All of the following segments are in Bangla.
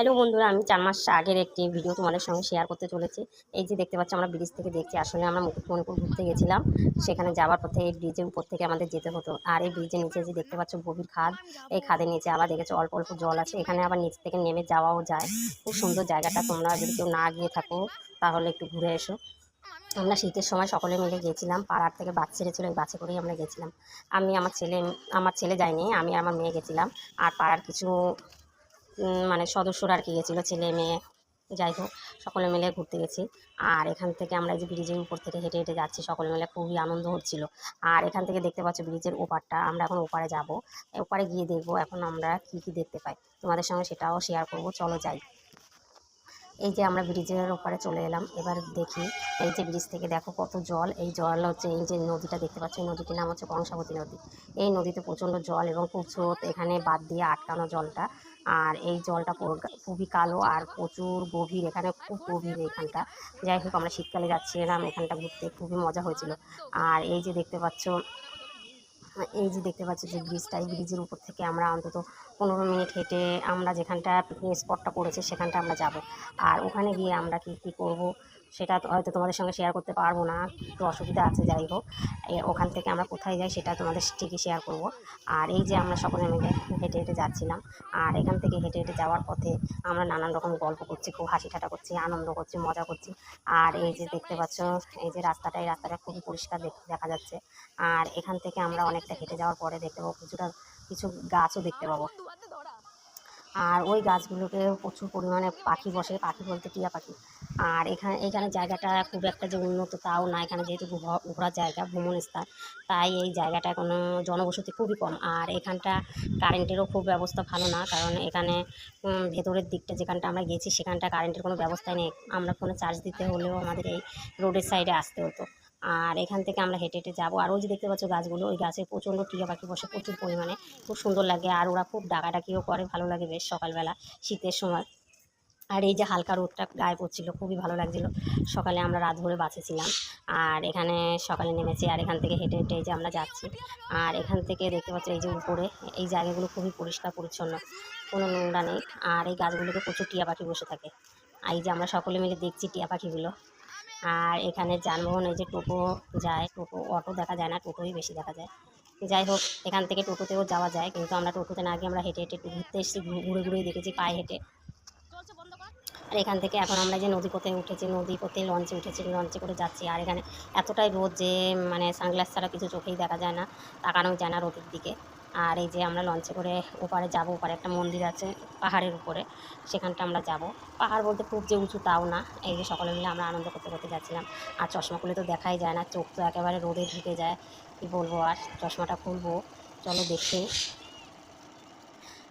হ্যালো বন্ধুরা, আমি চার মাস আগের একটি ভিডিও তোমাদের সঙ্গে শেয়ার করতে চলেছি। এই যে দেখতে পাচ্ছ, আমরা ব্রিজ থেকে দেখছি, আসলে আমরা মুকুটমণিপুর ঘুরতে গেছিলাম। সেখানে যাওয়ার পথে এই ব্রিজের উপর থেকে আমাদের যেতে হতো। আর এই ব্রিজের নিচে যে দেখতে পাচ্ছ, গভীর খাদ, এই খাদের নিচে আবার দেখেছ, অল্প অল্প জল আছে। এখানে আবার নিচ থেকে নেমে যাওয়াও যায়। খুব সুন্দর জায়গাটা, তোমরা যদি কেউ না গিয়ে থাকো, তাহলে একটু ঘুরে এসো। আমরা শীতের সময় সকলে মিলে গেছিলাম, পাড়ার থেকে বাস ছেড়েছিল ওই বাসে করেই আমরা গেছিলাম। আমি, আমার ছেলে আমার ছেলে যায়নি, আমি আমার মেয়ে গেছিলাম। আর পাড়ার কিছু মানে সদস্যরা আর কি গেছিল, ছেলে, মেয়ে, যাই হোক, সকলে মিলে ঘুরতে গেছি। আর এখান থেকে আমরা এই যে ব্রিজের উপর থেকে হেঁটে হেঁটে যাচ্ছি, সকলে মিলে খুবই আনন্দ হচ্ছিল। আর এখান থেকে দেখতে পাচ্ছ ব্রিজের ওপারটা, আমরা এখন ওপারে যাব। ওপারে গিয়ে দেখব এখন আমরা কি কি দেখতে পাই। তোমাদের সঙ্গে সেটাও শেয়ার করব। চলো যাই। এই যে আমরা ব্রিজের ওপারে চলে এলাম। এবার দেখি এই যে ব্রিজ থেকে দেখো কত জল। এই জল হচ্ছে এই যে নদীটা দেখতে পাচ্ছ নদীটির নাম হচ্ছে কংসাবতী নদী। এই নদীতে প্রচণ্ড জল এবং খুব স্রোত এখানে বাদ দিয়ে আটকানো জলটা। আর এই জলটা খুবই কালো আর প্রচুর গভীর, এখানে খুব গভীর এখানটা। যাই হোক, আমরা শীতকালে যাচ্ছিলাম, এখানটা ঘুরতে খুবই মজা হয়েছিল। আর এই যে দেখতে পাচ্ছ এই যে দেখতে পাচ্ছ যে ব্রিজটা, এই ব্রিজের উপর থেকে আমরা অন্তত পনেরো মিনিট হেঁটে আমরা যেখানটা পিকনিক স্পটটা করেছি সেখানটা আমরা যাব। আর ওখানে গিয়ে আমরা কী কী করব সেটা হয়তো তোমাদের সঙ্গে শেয়ার করতে পারব না, একটু অসুবিধা আছে, যাই হোক। ওখান থেকে আমরা কোথায় যাই সেটা তোমাদের ঠিকই শেয়ার করব। আর এই যে আমরা সকলে মিলে হেঁটে হেঁটে যাচ্ছিলাম, আর এখান থেকে হেঁটে হেঁটে যাওয়ার পথে আমরা নানান রকম গল্প করছি, খুব হাসি ঠাটা করছি, আনন্দ করছি, মজা করছি। আর এই যে দেখতে পাচ্ছ, এই যে রাস্তাটা এই রাস্তাটা খুবই পরিষ্কার দেখ- যাচ্ছে। আর এখান থেকে আমরা অনেকটা হেঁটে যাওয়ার পরে দেখতে পাবো কিছুটা কিছু গাছও দেখতে পাবো। আর ওই গাছগুলোকে প্রচুর পরিমাণে পাখি বসে, পাখি বলতে টিয়া পাখি। আর এখানে এখানে জায়গাটা খুব একটা যে উন্নত তাও না, এখানে যেহেতু ঘোরার জায়গা, ভ্রমণ স্থান, তাই এই জায়গাটা কোনো জনবসতি খুবই কম। আর এখানটা কারেন্টেরও খুব ব্যবস্থা ভালো না, কারণ এখানে ভেতরের দিকটা যেখানটা আমরা গেছি সেখানটা কারেন্টের কোনো ব্যবস্থা নেই। আমরা ফোনে চার্জ দিতে হলেও আমাদের এই রোডের সাইডে আসতে হতো। আর এখান থেকে আমরা হেঁটে হেঁটে যাব। আর ওই যে দেখতে পাচ্ছ গাছগুলো, ওই গাছে প্রচণ্ড টিয়া পাখি বসে প্রচুর পরিমাণে। খুব সুন্দর লাগে আর ওরা খুব ডাকাডাকিও করে, ভালো লাগে বেশ সকালবেলা শীতের সময়। আর এই যে হালকা রোদটা গায়ে পড়ছিল, খুবই ভালো লাগছিল। সকালে আমরা রাত ভরে বাঁচেছিলাম আর এখানে সকালে নেমেছি আর এখান থেকে হেঁটে হেঁটে এই যে আমরা যাচ্ছি। আর এখান থেকে দেখতে পাচ্ছি এই যে উপরে, এই জায়গাগুলো খুবই পরিষ্কার পরিচ্ছন্ন। কোনো নোংরা নেই। আর এই গাছগুলোতে প্রচুর টিয়া পাখি বসে থাকে। আর এই যে আমরা সকলে মিলে দেখছি টিয়া পাখিগুলো। আর এখানে যানবাহন এই যে টোটো যায়, টোটো, অটো দেখা যায় না, টোটোই বেশি দেখা যায়। যাই হোক, এখান থেকে টোটোতেও যাওয়া যায়, কিন্তু আমরা টোটোতে না গিয়ে আমরা হেঁটে হেঁটে ঘুরতে এসেছি, ঘুরে ঘুরে দেখেছি, পায়ে হেঁটে। আর এখান থেকে এখন আমরা যে নদী পথে উঠেছি নদী পথে লঞ্চে উঠেছি লঞ্চে করে যাচ্ছি। আর এখানে এতটাই রোদ যে মানে সানগ্লাস ছাড়া কিছু চোখেই দেখা যায় না তাকানো যায় না রোদের দিকে। আর এই যে আমরা লঞ্চে করে ওপারে যাব, ওপারে একটা মন্দির আছে পাহাড়ের উপরে, সেখানটা আমরা যাব। পাহাড় বলতে খুব যে উঁচু তাও না, এই যে সকলে মিলে আমরা আনন্দ করতে করতে যাচ্ছিলাম। আর চশমা খুলে তো দেখাই যায় না, চোখ তো একেবারে রোদে ঢুকে যায়, কী বলব আর, চশমাটা খুলবো, চলো দেখি।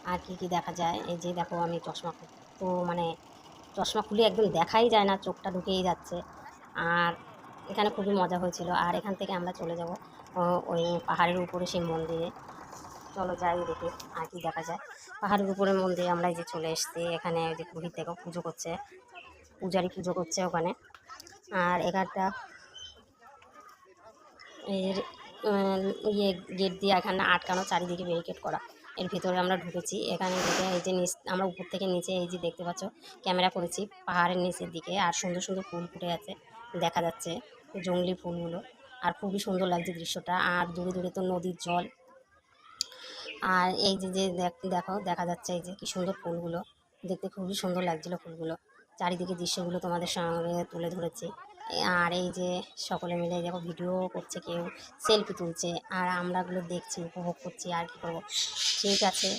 আর কি কি দেখা যায়, এই যে দেখো আমি চশমা খুল- তো মানে চশমা খুলে একদম দেখাই যায় না, চোখটা ঢুকেই যাচ্ছে। আর এখানে খুবই মজা হয়েছিল। আর এখান থেকে আমরা চলে যাব ওই পাহাড়ের উপরে সেই মন্দিরে। চলো যাই দেখি আর কি দেখা যায়। পাহাড়ের উপরে মন্দিরে আমরা এই যে চলে এসছি, এখানে ওই যে পুরীর থেকেও পুজো করছে। পূজারি পুজো করছে ওখানে। আর এখানটা এর ইয়ে গেট দিয়ে এখানে আটকানো চারিদিকে ব্যারিকেড করা। এর ভিতরে আমরা ঢুকেছি। এখানে ঢুকে এই যে নিচ, আমরা উপর থেকে নিচে এই যে দেখতে পাচ্ছ ক্যামেরা করেছি পাহাড়ের নিচের দিকে আর সুন্দর সুন্দর ফুল ফুটে আছে, দেখা যাচ্ছে জঙ্গলি ফুলগুলো। আর খুবই সুন্দর লাগছে দৃশ্যটা। আর দূরে দূরে তো নদীর জল। আর এই যে যে দেখ- দেখো, দেখা যাচ্ছে এই যে কি সুন্দর ফুলগুলো। দেখতে খুবই সুন্দর লাগছিল ফুলগুলো। চারিদিকে দৃশ্যগুলো তোমাদের সঙ্গে তুলে ধরেছি। আর এই যে সকলে মিলে দেখো ভিডিও করছে কেউ সেলফি তুলছে, আর আমরাগুলো দেখছি, উপভোগ করছি, আর কি করব। ঠিক আছে